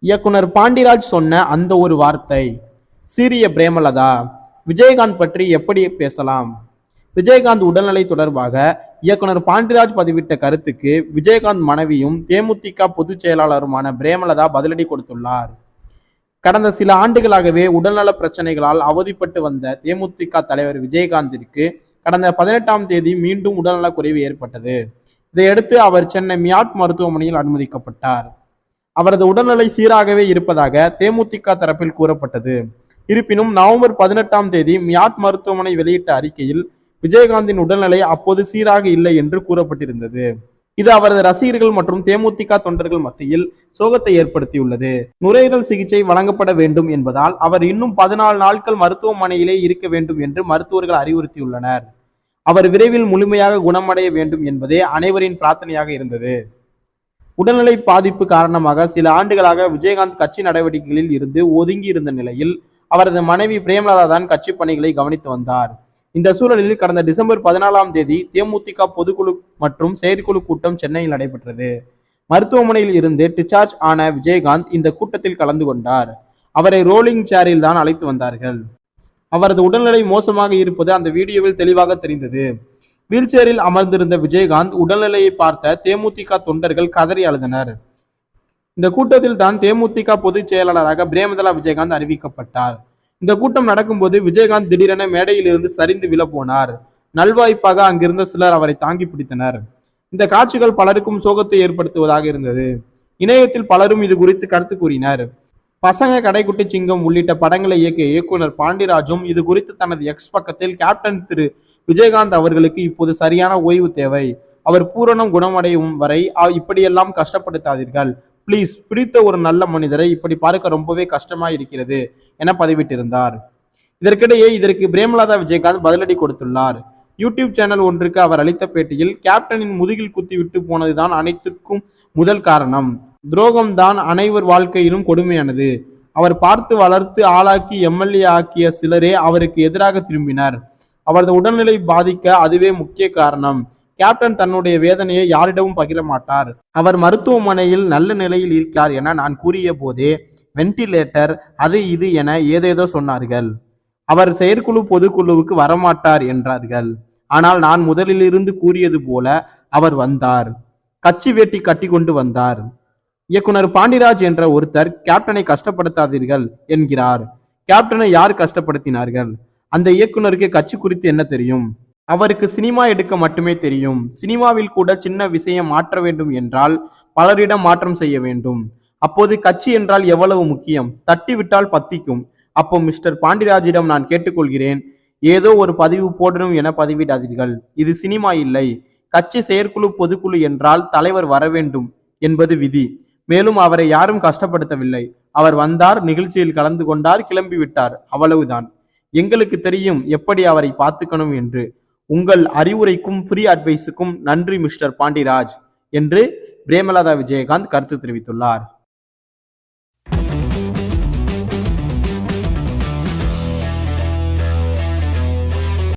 இயக்குனர் பாண்டிராஜ் சொன்ன அந்த ஒரு வார்த்தை சீரிய பிரேமலதா விஜயகாந்த் பற்றி எப்படி பேசலாம்? விஜயகாந்த் உடல்நிலை தொடர்பாக இயக்குனர் பாண்டிராஜ் பதிவிட்ட கருத்துக்கு விஜயகாந்த் மனைவியும் தேமுதிக பொதுச் செயலாளருமான பிரேமலதா பதிலடி கொடுத்துள்ளார். கடந்த சில ஆண்டுகளாகவே உடல்நல பிரச்சனைகளால் அவதிப்பட்டு வந்த தேமுதிக தலைவர் விஜயகாந்திற்கு கடந்த பதினெட்டாம் தேதி மீண்டும் உடல்நலக் குறைவு ஏற்பட்டது. இதையடுத்து அவர் சென்னை மியாட் மருத்துவமனையில் அனுமதிக்கப்பட்டார். அவரது உடல்நிலை சீராகவே இருப்பதாக தேமுதிக தரப்பில் கூறப்பட்டது. இருப்பினும் நவம்பர் பதினெட்டாம் தேதி மியாட் மருத்துவமனை வெளியிட்ட அறிக்கையில் விஜயகாந்தின் உடல்நிலை அப்போது சீராக இல்லை என்று கூறப்பட்டிருந்தது. இது அவரது ரசிகர்கள் மற்றும் தேமுதிக தொண்டர்கள் மத்தியில் சோகத்தை ஏற்படுத்தியுள்ளது. நுரையீரல் சிகிச்சை வழங்கப்பட வேண்டும் என்பதால் அவர் இன்னும் பதினாலு நாட்கள் மருத்துவமனையிலே இருக்க வேண்டும் என்று மருத்துவர்கள் அறிவுறுத்தியுள்ளனர். அவர் விரைவில் முழுமையாக குணமடைய வேண்டும் என்பதே அனைவரின் பிரார்த்தனையாக இருந்தது. உடல்நிலை பாதிப்பு காரணமாக சில ஆண்டுகளாக விஜயகாந்த் கட்சி நடவடிக்கைகளில் இருந்து ஒதுங்கி இருந்த நிலையில் அவரது மனைவி பிரேமலதா தான் கட்சி பணிகளை கவனித்து வந்தார். இந்த சூழலில் கடந்த டிசம்பர் பதினாலாம் தேதி தேமுதிக பொதுக்குழு மற்றும் செயற்குழு கூட்டம் சென்னையில் நடைபெற்றது. மருத்துவமனையில் இருந்து டிஸ்சார்ஜ் ஆன விஜயகாந்த் இந்த கூட்டத்தில் கலந்து கொண்டார். அவரை ரோலிங் சேரில் தான் அழைத்து வந்தார்கள். அவரது உடல்நிலை மோசமாக இருப்பது அந்த வீடியோவில் தெளிவாக தெரிந்தது. வீல்சேரில் அமர்ந்திருந்த விஜயகாந்த் உடல்நிலையை பார்த்த தேமுதிக தொண்டர்கள் கதறி அழுதனர். இந்த கூட்டத்தில் தான் தேமுதிக பொதுச் செயலாளராக பிரேமதலா விஜயகாந்த் அறிவிக்கப்பட்டார். இந்த கூட்டம் நடக்கும்போது விஜயகாந்த் திடீரென மேடையிலிருந்து சரிந்து விழ போனார் நல்வாய்ப்பாக அங்கிருந்த சிலர் அவரை தாங்கி பிடித்தனர். இந்த காட்சிகள் பலருக்கும் சோகத்தை ஏற்படுத்துவதாக இருந்தது. இணையத்தில் பலரும் இது குறித்து கருத்து கூறினர். பசங்க கடைக்குட்டி சிங்கம் உள்ளிட்ட படங்களை இயக்கிய இயக்குனர் பாண்டிராஜும் இது குறித்து தனது எக்ஸ் பக்கத்தில் கேப்டன் திரு விஜயகாந்த் அவர்களுக்கு இப்போது சரியான ஓய்வு தேவை. அவர் பூரணம் குணமடையும் வரை இப்படியெல்லாம் கஷ்டப்படுத்தாதீர்கள். ப்ளீஸ் பிடித்த ஒரு நல்ல மனிதரை இப்படி பார்க்க ரொம்பவே கஷ்டமா இருக்கிறது என பதிவிட்டிருந்தார். இதற்கிடையே இதற்கு பிரேமலதா விஜயகாந்த் பதிலடி கொடுத்துள்ளார். யூடியூப் சேனல் ஒன்றுக்கு அவர் அளித்த பேட்டியில் கேப்டனின் முதுகில் குத்தி விட்டு போனதுதான் அனைத்துக்கும் முதல் காரணம். துரோகம் தான் அனைவர் வாழ்க்கையிலும் கொடுமையானது. அவர் பார்த்து வளர்த்து ஆளாக்கி எம்எல்ஏ ஆக்கிய சிலரே அவருக்கு எதிராக திரும்பினர். அவரது உடல்நிலை பாதிக்க அதுவே முக்கிய காரணம். கேப்டன் தன்னுடைய வேதனையை யாரிடமும் பகிர மாட்டார் அவர் மருத்துவமனையில் நல்ல நிலையில் இருக்கிறார் என நான் கூறிய போதே வென்டிலேட்டர் அது இது என ஏதேதோ சொன்னார்கள். அவர் செயற்குழு பொதுக்குழுவுக்கு வரமாட்டார் என்றார்கள். ஆனால் நான் முதலிலிருந்து கூறியது போல அவர் வந்தார். கட்சி வேட்டி கட்டி கொண்டு வந்தார். இயக்குனர் பாண்டிராஜ் என்ற ஒருத்தர் கேப்டனை கஷ்டப்படுத்தாதீர்கள் என்கிறார். கேப்டனை யார் கஷ்டப்படுத்தினார்கள்? அந்த இயக்குனருக்கு கட்சி குறித்து என்ன தெரியும்? அவருக்கு சினிமா எடுக்க மட்டுமே தெரியும். சினிமாவில் கூட சின்ன விஷயம் மாற்ற வேண்டும் என்றால் பலரிடம் மாற்றம் செய்ய வேண்டும். அப்போது கட்சி என்றால் எவ்வளவு முக்கியம்? தட்டி விட்டால் பத்திக்கும். அப்போ மிஸ்டர் பாண்டிராஜிடம் நான் கேட்டுக்கொள்கிறேன். ஏதோ ஒரு பதிவு போடணும் என பதிவிடாதீர்கள். இது சினிமா இல்லை. கட்சி செயற்குழு பொதுக்குழு என்றால் தலைவர் வர வேண்டும் என்பது விதி. மேலும் அவரை யாரும் கஷ்டப்படுத்தவில்லை. அவர் வந்தார் நிகழ்ச்சியில் கலந்து கொண்டார் கிளம்பிவிட்டார் அவ்வளவுதான். எங்களுக்கு தெரியும் எப்படி அவரை பார்த்துக்கணும் என்று. உங்கள் அறிவுரைக்கும் ஃப்ரீ அட்வைஸுக்கும் நன்றி மிஸ்டர் பாண்டிராஜ் என்று பிரேமலதா விஜயகாந்த் கருத்து தெரிவித்துள்ளார்.